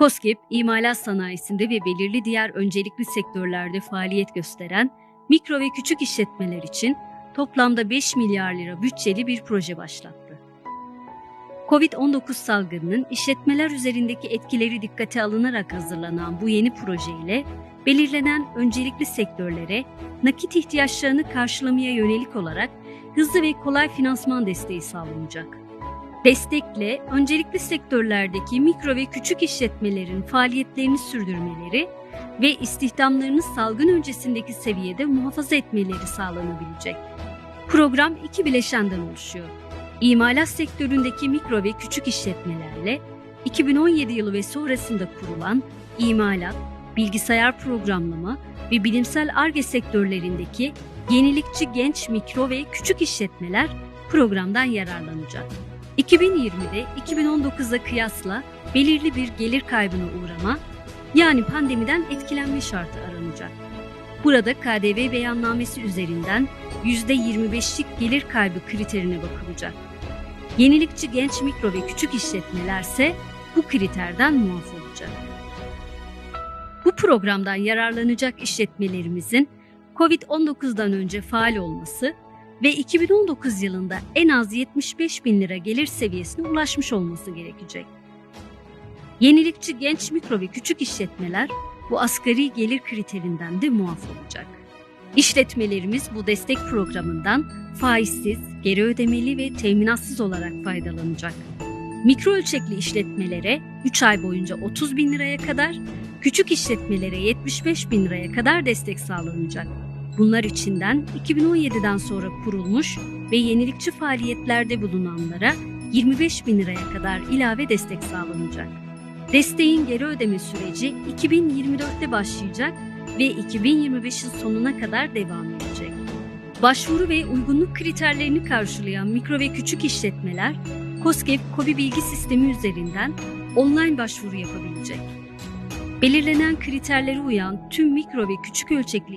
COSGAP, imalat sanayisinde ve belirli diğer öncelikli sektörlerde faaliyet gösteren mikro ve küçük işletmeler için toplamda 5 milyar lira bütçeli bir proje başlattı. Covid-19 salgınının işletmeler üzerindeki etkileri dikkate alınarak hazırlanan bu yeni proje ile belirlenen öncelikli sektörlere nakit ihtiyaçlarını karşılamaya yönelik olarak hızlı ve kolay finansman desteği sağlanacak. Destekle öncelikli sektörlerdeki mikro ve küçük işletmelerin faaliyetlerini sürdürmeleri ve istihdamlarını salgın öncesindeki seviyede muhafaza etmeleri sağlanabilecek. Program iki bileşenden oluşuyor. İmalat sektöründeki mikro ve küçük işletmelerle 2017 yılı ve sonrasında kurulan imalat, bilgisayar programlama ve bilimsel ARGE sektörlerindeki yenilikçi genç mikro ve küçük işletmeler programdan yararlanacak. 2020'de 2019'a kıyasla belirli bir gelir kaybına uğrama, yani pandemiden etkilenme şartı aranacak. Burada KDV beyannamesi üzerinden %25'lik gelir kaybı kriterine bakılacak. Yenilikçi genç mikro ve küçük işletmelerse bu kriterden muaf olacak. Bu programdan yararlanacak işletmelerimizin COVID-19'dan önce faal olması ve 2019 yılında en az 75 bin lira gelir seviyesine ulaşmış olması gerekecek. Yenilikçi genç mikro ve küçük işletmeler bu asgari gelir kriterinden de muaf olacak. İşletmelerimiz bu destek programından faizsiz, geri ödemeli ve teminatsız olarak faydalanacak. Mikro ölçekli işletmelere 3 ay boyunca 30 bin liraya kadar, küçük işletmelere 75 bin liraya kadar destek sağlanacak. Bunlar içinden 2017'den sonra kurulmuş ve yenilikçi faaliyetlerde bulunanlara 25 bin liraya kadar ilave destek sağlanacak. Desteğin geri ödeme süreci 2024'te başlayacak ve 2025'in sonuna kadar devam edecek. Başvuru ve uygunluk kriterlerini karşılayan mikro ve küçük işletmeler, COSGAP KOBİ bilgi sistemi üzerinden online başvuru yapabilecek. Belirlenen kriterlere uyan tüm mikro ve küçük ölçekli